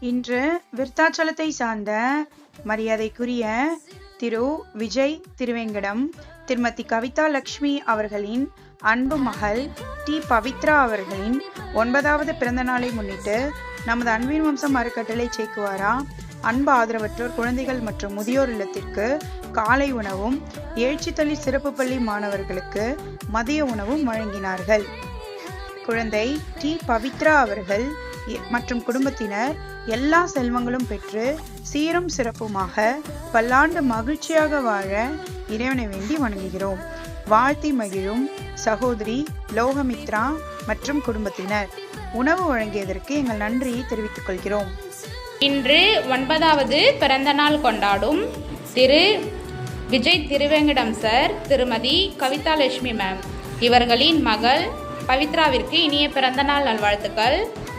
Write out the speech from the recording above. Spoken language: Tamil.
இன்று விருத்தாச்சலத்தை சார்ந்த மரியாதைக்குரிய திரு விஜய் திருவேங்கடம் திருமதி கவிதா லக்ஷ்மி அவர்களின் அன்பு மகள் டி பவித்ரா அவர்களின் ஒன்பதாவது பிறந்த நாளை முன்னிட்டு நமது அன்பின் வம்சம் அறக்கட்டளை சேக்குவாரா அன்பு ஆதரவற்றோர் குழந்தைகள் மற்றும் முதியோர் இல்லத்திற்கு காலை உணவும் எழுச்சித்தளி சிறப்பு பள்ளி மாணவர்களுக்கு மதிய உணவும் வழங்கினார்கள். குழந்தை டி பவித்ரா அவர்கள் மற்றும் குடும்பத்தினர் எல்லா செல்வங்களும் பெற்று சீரும் சிறப்புமாக பல்லாண்டு மகிழ்ச்சியாக வாழ இறைவனை வேண்டி வணங்குகிறோம். வாழ்த்தி மகிழும் சகோதரி லோகமித்ரா மற்றும் குடும்பத்தினர். உணவு வழங்கியதற்கு எங்கள் நன்றியை தெரிவித்துக் கொள்கிறோம். இன்று ஒன்பதாவது பிறந்தநாள் கொண்டாடும் திரு விஜய் திருவேங்கடம் சார் திருமதி கவிதாலட்சுமி மேம். இவர்களின் மகள் பவித்ராவிற்கு இனிய பிறந்தநாள் நல்வாழ்த்துக்கள்.